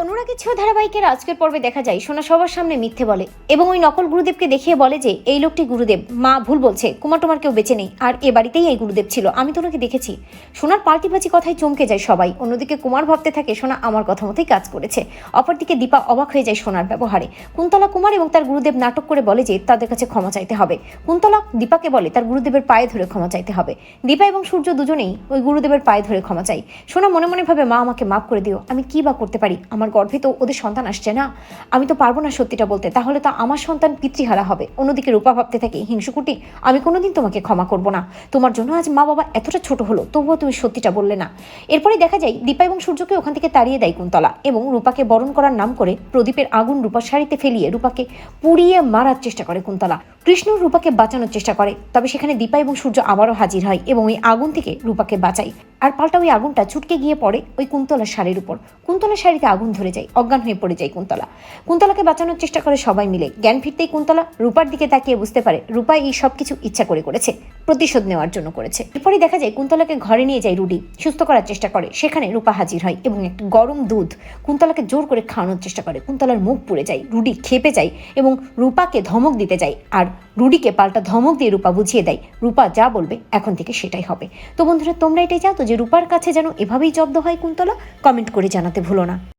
অনুরাগের ছেও ধারাবাহিকের আজকের পর্বে দেখা যায়, সোনা সবার সামনে মিথ্যে বলে এবং ওই নকল গুরুদেবকে দেখিয়ে বলে যে, এই লোকটি গুরুদেব, মা ভুল বলছে, কুমার টুমার কেউ বেঁচে নেই, আর এ বাড়িতেই এই গুরুদেব ছিল, আমি তো ওনাকে দেখেছি। সোনার পাল্টিবাজি কথায় চমকে যায় সবাই, অন্যদিকে কুমার ভাবতে থাকে, সোনা আমার কথা মতোই কাজ করেছে। অপরদিকে দীপা অবাক হয়ে যায় সোনার ব্যবহারে। কুন্তলা কুমার এবং তার গুরুদেব নাটক করে বলে যে, তাদের কাছে ক্ষমা চাইতে হবে। কুন্তলা দীপাকে বলে, তার গুরুদেবের পায়ে ধরে ক্ষমা চাইতে হবে। দীপা এবং সূর্য দুজনেই ওই গুরুদেবের পায়ে ধরে ক্ষমা চাই। সোনা মনে মনে ভাবে, মা, আমাকে মাফ করে দিও, আমি কি বা করতে পারি? আমার গর্ভে তো ওদের সন্তান আসছে না। আমি তো পারব না সত্যিটা বলতে। তাহলে তো আমার সন্তান পিতৃহারা হবে। অন্যদিকে রূপা ভাবতে থাকে হিংসুকুটি আমি কোনোদিন তোমাকে ক্ষমা করব না। তোমার জন্য আজ মা বাবা এতটা ছোট হলো, তবুও তুমি সত্যিটা বললে না। এরপরে দেখা যায়, দীপা এবং সূর্যকে ওখান থেকে তাড়িয়ে দেয় কুন্তলা এবং রূপাকে বরণ করার নাম করে প্রদীপের আগুন রূপার শাড়িতে ফেলিয়ে রূপাকে পুড়িয়ে মারার চেষ্টা করে কুন্তলা। কৃষ্ণ রূপাকে বাঁচানোর চেষ্টা করে, তবে সেখানে দীপা এবং সূর্য আবারও হাজির হয় এবং ওই আগুন থেকে রূপাকে বাঁচায়। আর পাল্টা ওই আগুনটা ছুটকে গিয়ে পড়ে ওই কুন্তলার শাড়ির উপর। কুন্তলার শাড়িতে আগুন ধরে যায়, অজ্ঞান হয়ে পড়ে যায় কুন্তলা। কুন্তলাকে বাঁচানোর চেষ্টা করে সবাই মিলে। জ্ঞান ফিরতেই কুন্তলা রূপার দিকে তাকিয়ে বুঝতে পারে রূপা এই সব কিছু ইচ্ছা করে করেছে, প্রতিশোধ নেওয়ার জন্য করেছে। এরপরে দেখা যায় কুন্তলাকে ঘরে নিয়ে যায় রুডি, সুস্থ করার চেষ্টা করে। সেখানে রূপা হাজির হয় এবং একটা গরম দুধ কুন্তলাকে জোর করে খাওয়ানোর চেষ্টা করে। কুন্তলার মুখ পুড়ে যায়, রুডি খেপে যায় এবং রূপাকে ধমক দিতে যায়। আর রুডিকে পাল্টা ধমক দিয়ে রূপা বুঝিয়ে দেয়, রূপা যা বলবে এখন থেকে সেটাই হবে। তো বন্ধুরা, তোমরা এটাই চাও তো যে রূপার কাছে যেন এভাবেই জব্দ হয় কুন্তলা? কমেন্ট করে জানাতে ভুলো না।